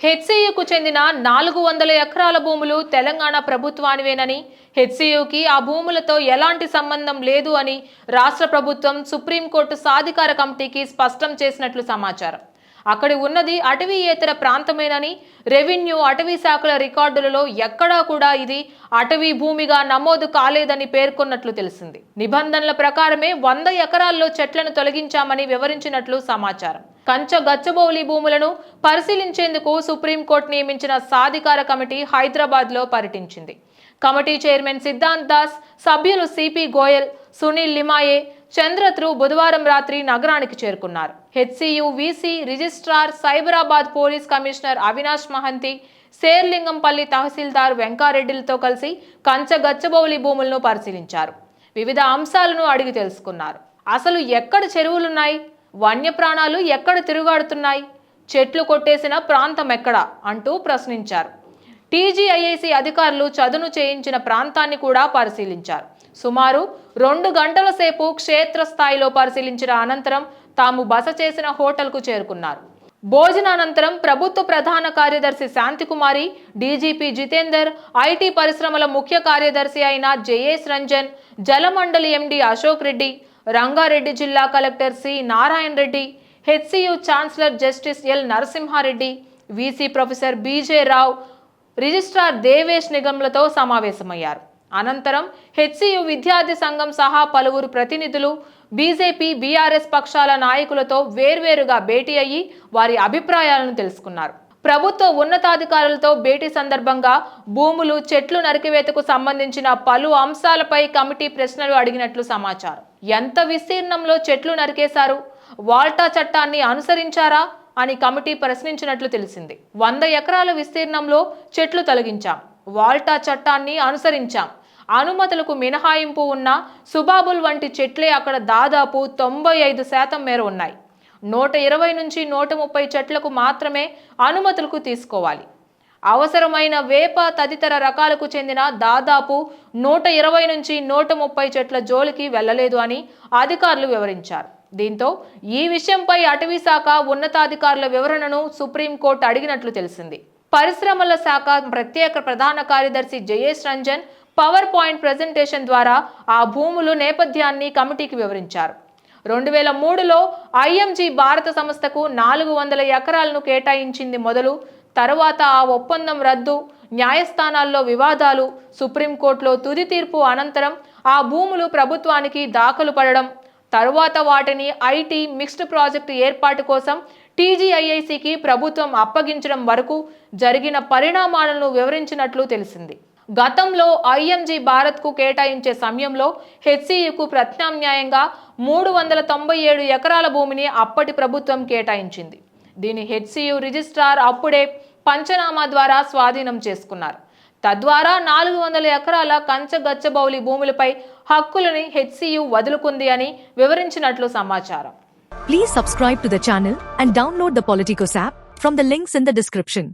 హెచ్సియుకు చెందిన నాలుగు వందల ఎకరాల భూములు తెలంగాణ ప్రభుత్వానివేనని హెచ్సియుకి ఆ భూములతో ఎలాంటి సంబంధం లేదు అని రాష్ట్ర ప్రభుత్వం సుప్రీంకోర్టు సాధికార కమిటీకి స్పష్టం చేసినట్లు సమాచారం. అక్కడ ఉన్నది అటవీయేతర ప్రాంతమేనని రెవెన్యూ అటవీ శాఖల రికార్డులలో ఎక్కడా కూడా ఇది అటవీ భూమిగా నమోదు కాలేదని పేర్కొన్నట్లు తెలిసింది. నిబంధనల ప్రకారమే వంద ఎకరాల్లో చెట్లను తొలగించామని వివరించినట్లు సమాచారం. కంచ గచ్చబౌలి భూములను పరిశీలించేందుకు సుప్రీంకోర్టు నియమించిన సాధికార కమిటీ హైదరాబాద్లో పర్యటించింది. కమిటీ చైర్మన్ సిద్ధాంత్ దాస్ సభ్యులు సిపి గోయల్ సునీల్ లిమాయే చంద్రత్రు బుధవారం రాత్రి నగరానికి చేరుకున్నారు. HCU VC registrar Cyberabad police commissioner Avinash Mahanti Sherlingampally tahsildar వెంకారెడ్డిలతో కలిసి కంచగచ్చబౌలి భూములను పరిశీలించారు. వివిధ అంశాలను అడిగి తెలుసుకున్నారు. అసలు ఎక్కడ చెరువులున్నాయి? వన్యప్రాణాలు ఎక్కడ తిరుగాడుతున్నాయి? చెట్లు కొట్టేసిన ప్రాంతం ఎక్కడ? అంటూ ప్రశ్నించారు. టీజీఐఐసి అధికారులు చదును చేయించిన ప్రాంతాన్ని కూడా పరిశీలించారు. సుమారు రెండు గంటల సేపు క్షేత్రస్థాయిలో పరిశీలించిన అనంతరం తాము బస చేసిన హోటల్కు చేరుకున్నారు. భోజనానంతరం ప్రభుత్వ ప్రధాన కార్యదర్శి శాంతికుమారి డీజీపీ జితేందర్ ఐటీ పరిశ్రమల ముఖ్య కార్యదర్శి అయిన జయేష్ రంజన్ జలమండలి ఎండి అశోక్ రెడ్డి రంగారెడ్డి జిల్లా collector C Narayana Reddy HCU chancellor justice L Narasimha Reddy VC professor B J Rao registrar Devesh నిగమ్లతో సమావేశమయ్యారు. అనంతరం హెచ్సియు విద్యార్థి సంఘం సహా పలువురు ప్రతినిధులు బీజేపీ బీఆర్ఎస్ పక్షాల నాయకులతో వేర్వేరుగా భేటీ అయ్యి వారి అభిప్రాయాలను తెలుసుకున్నారు. ప్రభుత్వ ఉన్నతాధికారులతో భేటీ సందర్భంగా భూములు చెట్లు నరికివేతకు సంబంధించిన పలు అంశాలపై కమిటీ ప్రశ్నలు అడిగినట్లు సమాచారం. ఎంత విస్తీర్ణంలో చెట్లు నరికేశారు? వాల్టా చట్టాన్ని అనుసరించారా? అని కమిటీ ప్రశ్నించినట్లు తెలిసింది. వంద ఎకరాల విస్తీర్ణంలో చెట్లు తొలగించాం. వాల్టా చట్టాన్ని అనుసరించాం. అనుమతులకు మినహాయింపు ఉన్న సుబాబుల్ వంటి చెట్లే అక్కడ దాదాపు తొంభై ఐదు శాతం మేర ఉన్నాయి. నూట ఇరవై నుంచి నూట ముప్పై చెట్లకు మాత్రమే అనుమతులకు తీసుకోవాలి. అవసరమైన వేప తదితర రకాలకు చెందిన దాదాపు నూట ఇరవై నుంచి నూట ముప్పై చెట్ల జోలికి వెళ్ళలేదు అని అధికారులు వివరించారు. దీంతో ఈ విషయంపై అటవీ శాఖ ఉన్నతాధికారుల వివరణను సుప్రీంకోర్టు అడిగినట్లు తెలిసింది. పరిశ్రమల శాఖ ప్రత్యేక ప్రధాన కార్యదర్శి Jayesh Ranjan power point presentation ద్వారా ఆ భూములు నేపథ్యాన్ని కమిటీకి వివరించారు. రెండు వేల మూడులో ఐఎంజీ భారత సంస్థకు నాలుగు వందల ఎకరాలను కేటాయించింది మొదలు తరువాత ఆ ఒప్పందం రద్దు న్యాయస్థానాల్లో వివాదాలు సుప్రీంకోర్టులో తుది తీర్పు అనంతరం ఆ భూములు ప్రభుత్వానికి దాఖలు పడడం తరువాత వాటిని ఐటీ మిక్స్డ్ ప్రాజెక్టు ఏర్పాటు కోసం టీజీఐఐసికి ప్రభుత్వం అప్పగించడం వరకు జరిగిన పరిణామాలను వివరించినట్లు తెలిసింది. గతంలో ఐఎంజీ భారత్కు కేటాయించే సమయంలో హెచ్సియుకు ప్రత్యామ్నాయంగా మూడు వందల తొంభై ఏడు ఎకరాల భూమిని అప్పటి ప్రభుత్వం కేటాయించింది. దీని హెచ్సియు రిజిస్ట్రార్ అప్పుడే పంచనామా ద్వారా స్వాధీనం చేసుకున్నారు. తద్వారా నాలుగు వందల ఎకరాల కంచగచ్చబౌలి భూములపై హక్కులని హెచ్సియు వదులుకుంది అని వివరించినట్లు సమాచారం. Please subscribe to and download the Politicos app from the links in the description